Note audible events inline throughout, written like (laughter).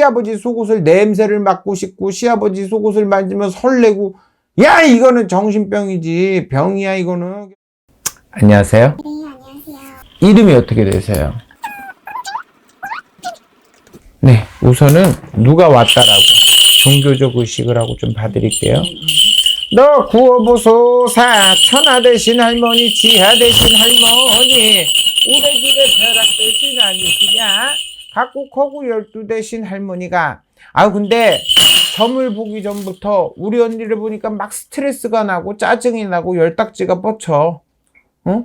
시아버지 속옷을 냄새를 맡고 싶고 시아버지 속옷을 만지면 설레고. 야 이거는 정신병이지. 병이야 이거는. 안녕하세요. 네, 안녕하세요. 이름이 어떻게 되세요? 네 우선은 누가 왔다라고 종교적 의식을 하고 좀 봐드릴게요. 너 구워보소 사 천하 대신 할머니 지하 대신 할머니 우대기대 벼락 대신 아니시냐 각국허구 열두 대신 할머니가 아 근데 점을 보기 전부터 우리 언니를 보니까 막 스트레스가 나고 짜증이 나고 열딱지가 뻗쳐 응?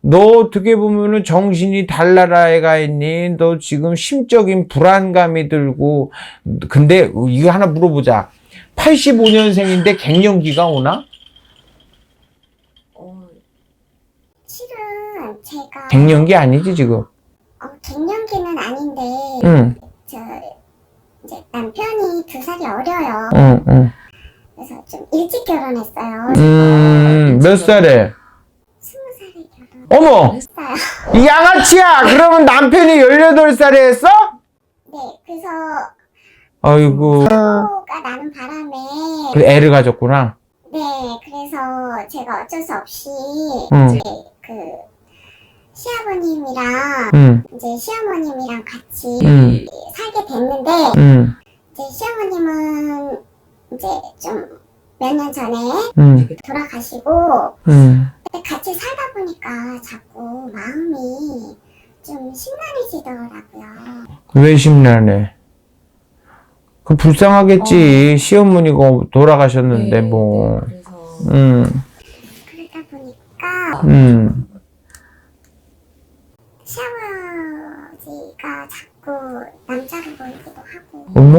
너 어떻게 보면은 정신이 달나라에 가 있니? 너 지금 심적인 불안감이 들고 근데 이거 하나 물어보자 85년생인데 갱년기가 오나? 어, 실은 제가 갱년기 아니지 지금 응, 저 이제 남편이 두 살이 어려요. 응, 응. 그래서 좀 일찍 결혼했어요. 음, 몇 살에? 스무 살에 어머! 결혼했어요. (laughs) 이 양아치야! 그러면 남편이 18살에 했어? 네, 그래서 아이고. 사고가 나는 바람에 그래, 애를 가졌구나. 네, 그래서 제가 어쩔 수 없이 응. 이제 그 시아버님이랑 응, 이제 시어머님이랑 같이 응, 살게 됐는데 응, 이제 시어머님은 이제 좀 몇 년 전에 응, 돌아가시고 응. 근데 같이 살다 보니까 자꾸 마음이 좀 심란해지더라고요. 왜 심란해? 그 불쌍하겠지. 시어머니가 돌아가셨는데, 뭐. 네, 그래서 응, 그러다 보니까 응. 시아버지가 자꾸 남자로 보이기도 하고 어머?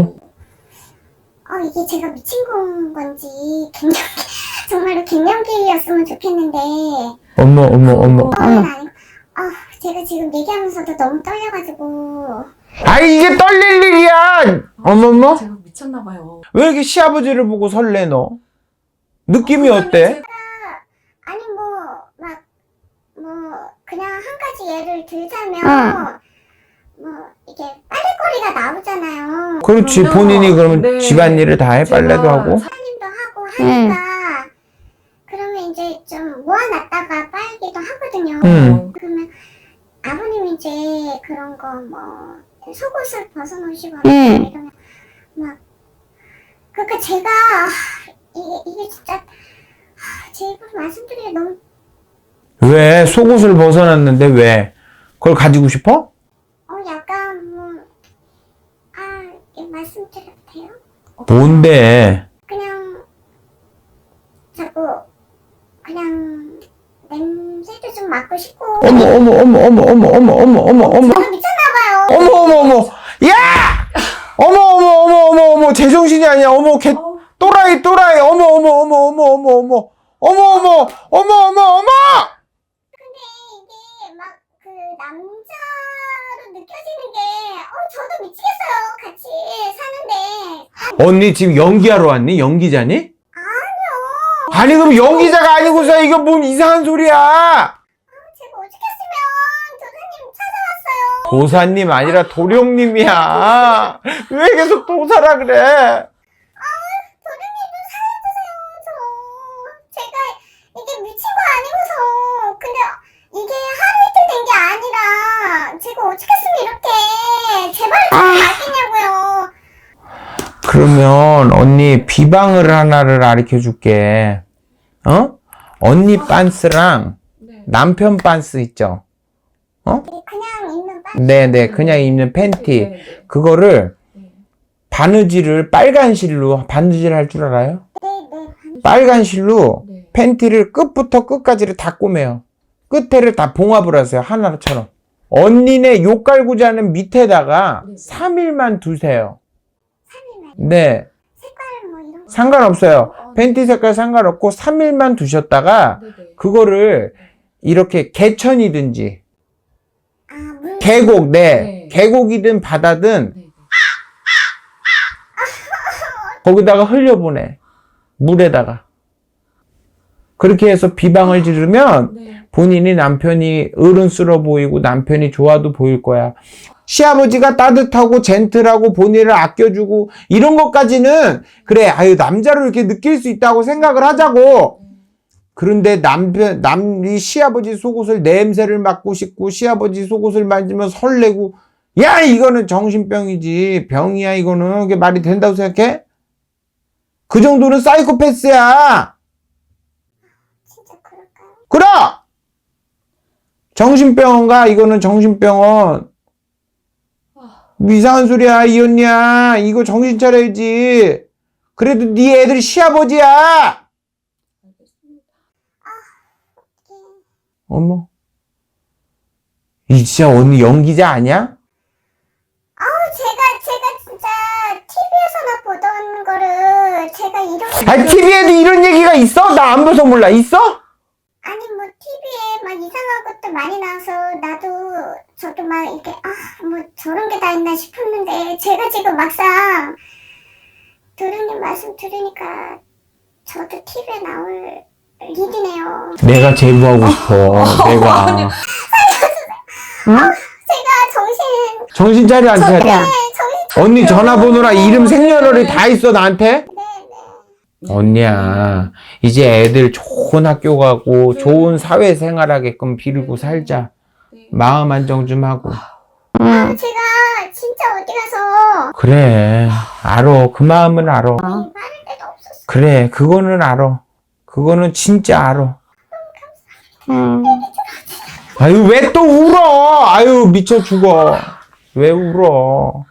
어 이게 제가 미친 건 건지 갱년기 (laughs) 정말로 갱년기였으면 좋겠는데 어머, 어머, 어머. 어, 아 제가 지금 얘기하면서도 너무 떨려가지고 아, 이게 떨릴 일이야! 어머머? 제가 미쳤나봐요. 왜 이렇게 시아버지를 보고 설레, 너? 느낌이 어때? 아니 뭐 막 뭐 그냥 한 가지 예를 들자면 뭐 이게 빨래거리가 나오잖아요. 그렇지. 그럼요. 본인이 그러면 네. 집안일을 다 해, 빨래도 하고. 사님도 하고 하니까 그러면 이제 좀 모아놨다가 빨기도 하거든요. 음. 그러면 아버님 이제 그런 거 뭐 속옷을 벗어놓으시거나 음. 이러면 막 그러니까 제가 이게 이게 진짜 하, 제 입으로 말씀드리기 너무 왜? 속옷을 벗어났는데 왜? 그걸 가지고 싶어? 어 약간 뭐아 말씀드려도 돼요? 뭔데? 그냥 자꾸 그냥 냄새도 좀 맡고 싶고 어머, 어머, 어머, 어머, 어머, 어머, 어머, 어머, 어머. 저는 미쳤나 봐요. 어머, 어머, 어머. 야! 어머, 어머, 어머, 어머, 어머. 제정신이 아니야. 어머, 개, 어, 또라이, 또라이. 어머, 어머, 어머, 어머, 어머, 어머. 어머, 어머, 어머, 어머, 어머! 근데 이게 막 그 남자로 느껴지는 게 어 저도 미치겠어요. 같이 사는데 언니 지금 연기하러 왔니? 연기자니? 아니요. 아니, 그럼 연기자가 아니고서 이거 뭔 이상한 소리야! 제가 오죽했으면 도사님 찾아왔어요. 도사님 아니라 도령님이야. 왜 계속 도사라 그래? 도련님도 살려주세요. 저 제가 이게 미친 거 아니고서 근데 이게 하루 이틀 된 게 아니라 제가 오죽했으면 이렇게 제발 좀 맡기냐고요. 그러면 언니 비방을 하나를 가르쳐 줄게. 어? 언니 빤스랑 네. 남편 빤스 있죠? 이게 그냥 입는 빨 네네, 그냥 입는 팬티. 네, 네. 그거를 네. 바느질을 빨간 실로 바느질 할 줄 알아요? 네 네 빨간 실로 네. 팬티를 끝부터 끝까지를 다 꼬매요. 끝에를 다 봉합을 하세요. 하나처럼. 언니네 욕갈구자는 밑에다가 네. 3일만 두세요. 3일만 네. 색깔 뭐 이런 거 상관없어요. 어, 팬티 색깔 상관없고 3일만 두셨다가 네, 네. 그거를 이렇게 개천이든지 아 물 계곡, 네. 네. 계곡이든 바다든 네, 네. 거기다가 흘려보내. 물에다가. 그렇게 해서 비방을 지르면 네. 본인이 남편이 어른스러워 보이고 남편이 좋아도 보일 거야. 시아버지가 따뜻하고 젠틀하고 본인을 아껴주고 이런 것까지는 그래 아유 남자로 이렇게 느낄 수 있다고 생각을 하자고 그런데 남편 남이 시아버지 속옷을 냄새를 맡고 싶고 시아버지 속옷을 만지면 설레고 야 이거는 정신병이지 병이야 이거는 그게 말이 된다고 생각해? 그 정도는 사이코패스야 그럴까요? 그래 정신병원 가 이거는 정신병원 뭐 이상한 소리야 이 언니야 이거 정신 차려야지 그래도 네 애들이 시아버지야 예. 어머 이 진짜 언니 연기자 아니야? 아우 제가 제가 진짜 TV에서나 보던 거를 제가 이렇게 아니 TV에도 이런 얘기가 있어? 나 안 봐서 몰라 있어? 뭐 것도 많이 나와서 나도 저도 막 이렇게 아 뭐 저런 게 다 있나 싶었는데 제가 지금 막상 도련님 말씀 들으니까 저도 TV에 나올 일이네요. 내가 제보하고 싶어? (laughs) 내가. (laughs) 제가 정신. 정신 차려 안 차려? 네 정신 언니 전화번호랑 이름 생년월일 다 있어 나한테? 언니야, 이제 애들 좋은 학교 가고 좋은 사회 생활 하게끔 빌고 살자. 네. 마음 안정 좀 하고. 아 제가 진짜 어디 가서 그래, 알어. 그 마음은 알어. 말할 데도 없었어. 그래, 그거는 알어. 그거는 진짜 알어. 아유, 왜 또 울어? 아유, 미쳐 죽어. 왜 울어?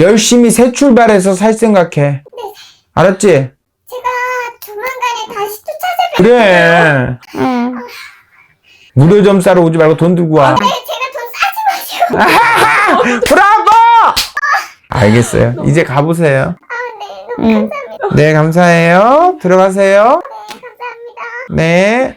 열심히 새 출발해서 살 생각해. 알았지? 제가 조만간에 다시 또 찾아뵐게요. 그래. 무료점 싸러 오지 말고 돈 들고 와. 네, 제가 돈 싸지 마시고. (laughs) 브라보! 알겠어요. 이제 가보세요. 아, 네, 너무 감사합니다. 네, 감사해요. 들어가세요. 네, 감사합니다. 네.